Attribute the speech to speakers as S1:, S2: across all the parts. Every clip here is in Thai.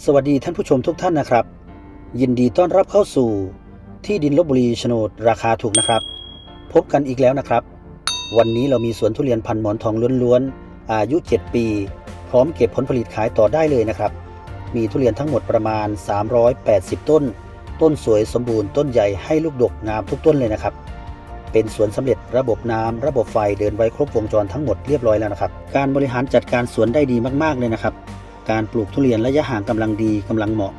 S1: สวัสดีท่านผู้ชมทุกท่านนะครับ ยินดีต้อนรับเข้าสู่ที่ดินลบบุรีโฉนดราคาถูกนะครับ พบกันอีกแล้วนะครับ วันนี้เรามีสวนทุเรียนพันหมอนทองล้วนๆ อายุ 7 ปี พร้อมเก็บผลผลิตขายต่อได้เลยนะครับ มีทุเรียนทั้งหมดประมาณ 380 ต้น ต้นสวยสมบูรณ์ต้นใหญ่ให้ลูกดกงามทุกต้นเลยนะครับ เป็นสวนสำเร็จระบบน้ำระบบไฟเดินไว้ครบวงจรทั้งหมดเรียบร้อยแล้วนะครับ การบริหารจัดการสวนได้ดีมากๆเลยนะครับ การปลูกทุเรียนระยะห่างกำลังดีกำลังเหมาะ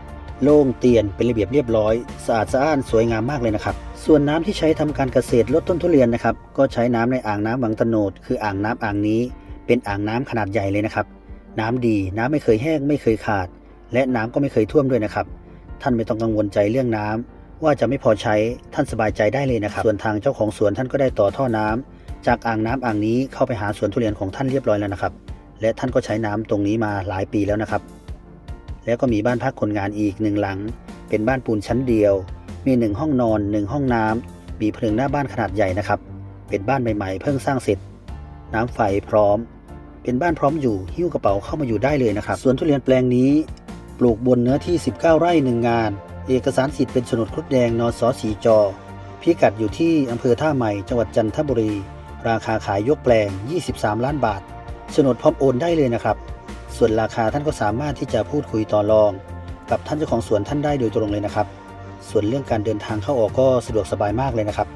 S1: โล่งเตียนเป็นระเบียบเรียบร้อยสะอาดสะอ้านสวยงามมากเลยนะครับ ส่วนน้ำที่ใช้ทำการเกษตรลดต้นทุเรียนนะครับ ก็ใช้น้ำในอ่างน้ำวังตะโนดคืออ่างน้ำอ่างนี้ เป็นอ่างน้ำขนาดใหญ่เลยนะครับ น้ำดีน้ำไม่เคยแห้งไม่เคยขาด และน้ำก็ไม่เคยท่วมด้วยนะครับ ท่านไม่ต้องกังวลใจเรื่องน้ำว่าจะไม่พอใช้ท่านสบายใจได้เลยนะครับ ส่วนทางเจ้าของสวนท่านก็ได้ต่อท่อน้ำจากอ่างน้ำอ่างนี้เข้าไปหาสวนทุเรียนของท่านเรียบร้อยแล้วนะครับ และท่านก็ใช้น้ำตรงนี้มาหลายปีแล้วนะครับ แล้วก็มีบ้านพักคนงานอีกหนึ่งหลัง เป็นบ้านปูนชั้นเดียว มีหนึ่งห้องนอนหนึ่งห้องน้ำมีเพลิงหน้าบ้านขนาดใหญ่นะครับ เป็นบ้านใหม่ๆ เพิ่งสร้างเสร็จ น้ำไฟพร้อม เป็นบ้านพร้อมอยู่หิ้วกระเป๋าเข้ามาอยู่ได้เลยนะครับสวนทุเรียนแปลงนี้ ปลูกบนเนื้อที่ 19 ไร่หนึ่งงาน เอกสารสิทธิ์เป็นโฉนดครุฑแดงนสสีจอพิกัดอยู่ที่อำเภอท่าใหม่จังหวัดจันทบุรี ราคาขายยกแปลง 23 ล้านบาท โฉนดพร้อมโอนได้เลยนะครับ ส่วนราคาท่านก็สามารถที่จะพูดคุยต่อรอง กับท่านเจ้าของสวนท่านได้โดยตรงเลยนะครับ ส่วนเรื่องการเดินทางเข้าออกก็สะดวกสบายมากเลยนะครับ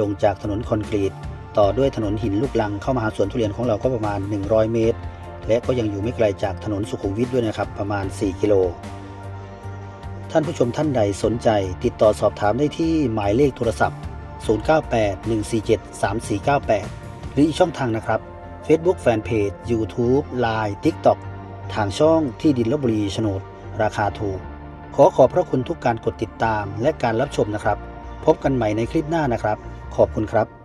S1: ลงจากถนนคอนกรีต ต่อด้วยถนนหินลูกลังเข้ามาหาสวนทุเรียนของเราก็ประมาณ 100 เมตร และก็ยังอยู่ไม่ไกลจากถนนสุขุมวิทด้วยนะครับ ประมาณ 4 กิโลท่านผู้ชมท่านใดสนใจ ติดต่อสอบถามได้ที่หมายเลขโทรศัพท์ 0981473498 หรืออีกช่องทางนะครับ Facebook Fanpage YouTube Line TikTok ทางช่องที่ดินลบบุรีโฉนด ราคาถูก ขอขอบพระคุณทุกการกดติดตามและการรับชมนะครับ พบกันใหม่ในคลิปหน้านะครับ ขอบคุณครับ